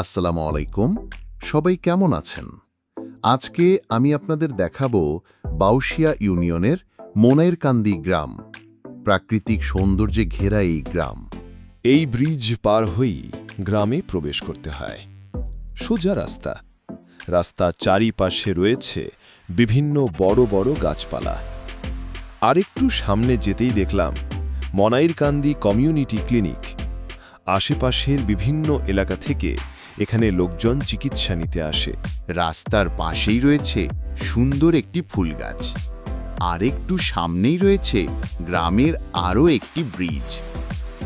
আসসালামু আলাইকুম। সবাই কেমন আছেন? আজকে আমি আপনাদের দেখাবো বাউশিয়া ইউনিয়নের মোনাইরকান্দি গ্রাম, প্রাকৃতিক সৌন্দর্যে ঘেরা এই গ্রাম। এই ব্রিজ পার হয়েই গ্রামে প্রবেশ করতে হয়। সোজা রাস্তা। রাস্তা চারিপাশে রয়েছে বিভিন্ন বড় বড় গাছপালা। আরেকটু সামনে যেতেই দেখলাম মনাইরকান্দি কমিউনিটি ক্লিনিক। আশেপাশের বিভিন্ন এলাকা থেকে এখানে লোকজন চিকিৎসা নিতে আসে। রাস্তার পাশেই রয়েছে সুন্দর একটি ফুল গাছ। আর একটু সামনেই রয়েছে গ্রামের আরও একটি ব্রিজ।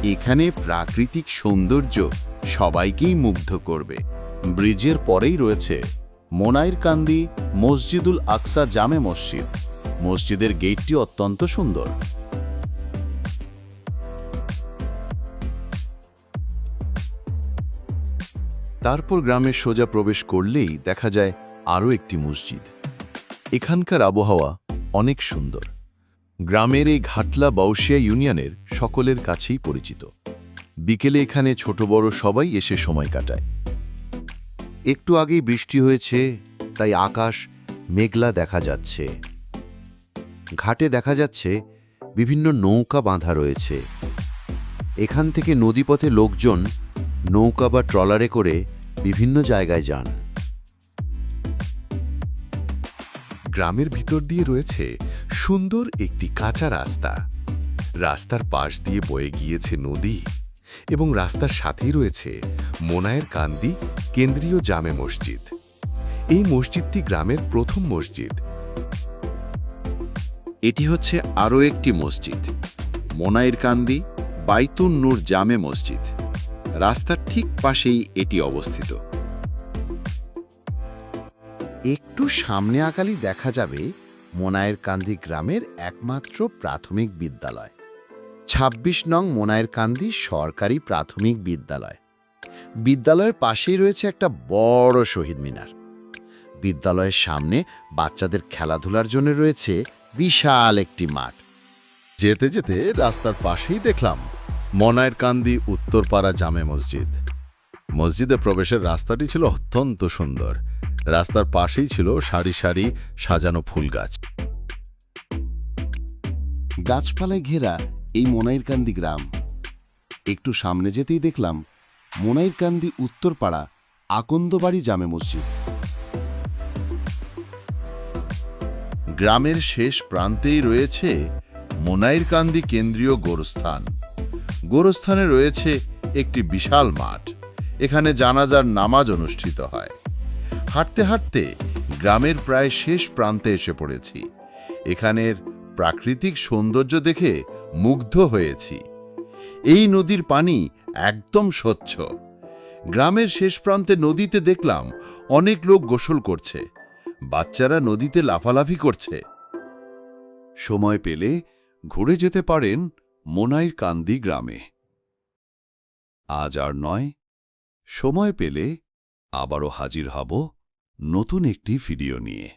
এখানে প্রাকৃতিক সৌন্দর্য সবাইকেই মুগ্ধ করবে। ব্রিজের পরেই রয়েছে মোনাইরকান্দি মসজিদুল আকসা জামে মসজিদ। মসজিদের গেটটি অত্যন্ত সুন্দর। তারপর গ্রামে সোজা প্রবেশ করলেই দেখা যায় আরও একটি মসজিদ। এখানকার আবহাওয়া অনেক সুন্দর। গ্রামের এই ঘাটলা বাউশিয়া ইউনিয়নের সকলের কাছেই পরিচিত। বিকেলে এখানে ছোট বড় সবাই এসে সময় কাটায়। একটু আগেই বৃষ্টি হয়েছে, তাই আকাশ মেঘলা দেখা যাচ্ছে। ঘাটে দেখা যাচ্ছে বিভিন্ন নৌকা বাঁধা রয়েছে। এখান থেকে নদীপথে লোকজন নৌকা বা ট্রলারে করে বিভিন্ন জায়গায় যান। গ্রামের ভিতর দিয়ে রয়েছে সুন্দর একটি কাঁচা রাস্তা। রাস্তার পাশ দিয়ে বয়ে গিয়েছে নদী এবং রাস্তার সাথেই রয়েছে মোনায়ের কান্দি কেন্দ্রীয় জামে মসজিদ। এই মসজিদটি গ্রামের প্রথম মসজিদ। এটি হচ্ছে আরও একটি মসজিদ মোনাইর কান্দি বাইতুন নূর জামে মসজিদ। রাস্তার ঠিক পাশেই এটি অবস্থিত। একটু সামনে আগালি দেখা যাবে মোনায়ের কান্দি গ্রামের একমাত্র প্রাথমিক বিদ্যালয়। ২৬ নং মোনায়ের কান্দি সরকারি প্রাথমিক বিদ্যালয়। বিদ্যালয়ের পাশেই রয়েছে একটা বড় শহীদ মিনার। বিদ্যালয়ের সামনে বাচ্চাদের খেলাধুলার জন্য রয়েছে বিশাল একটি মাঠ। যেতে যেতে রাস্তার পাশেই দেখলাম মনায়ের কান্দি উত্তরপাড়া জামে মসজিদ। মসজিদে প্রবেশের রাস্তাটি ছিল অত্যন্ত সুন্দর। রাস্তার পাশেই ছিল সারি সারি সাজানো ফুল গাছ। গাছপালায় ঘেরা এই মোনাইরকান্দি গ্রাম। একটু সামনে যেতেই দেখলাম মোনাইরকান্দি উত্তরপাড়া আকন্দবাড়ি জামে মসজিদ। গ্রামের শেষ প্রান্তেই রয়েছে মোনাইরকান্দি কেন্দ্রীয় গোরস্থান। গোরস্থানে রয়েছে একটি বিশাল মাঠ। এখানে জানাজার নামাজ অনুষ্ঠিত হয়। হাঁটতে হাঁটতে গ্রামের প্রায় শেষ প্রান্তে এসে পড়েছি। এখানের প্রাকৃতিক সৌন্দর্য দেখে মুগ্ধ হয়েছি। এই নদীর পানি একদম স্বচ্ছ। গ্রামের শেষ প্রান্তে নদীতে দেখলাম অনেক লোক গোসল করছে। বাচ্চারা নদীতে লাফালাফি করছে। সময় পেলে ঘুরে যেতে পারেন মোনাইর কান্দি গ্রামে। আজ আর নয়, সময় পেলে আবারও হাজির হব নতুন একটি ভিডিও নিয়ে।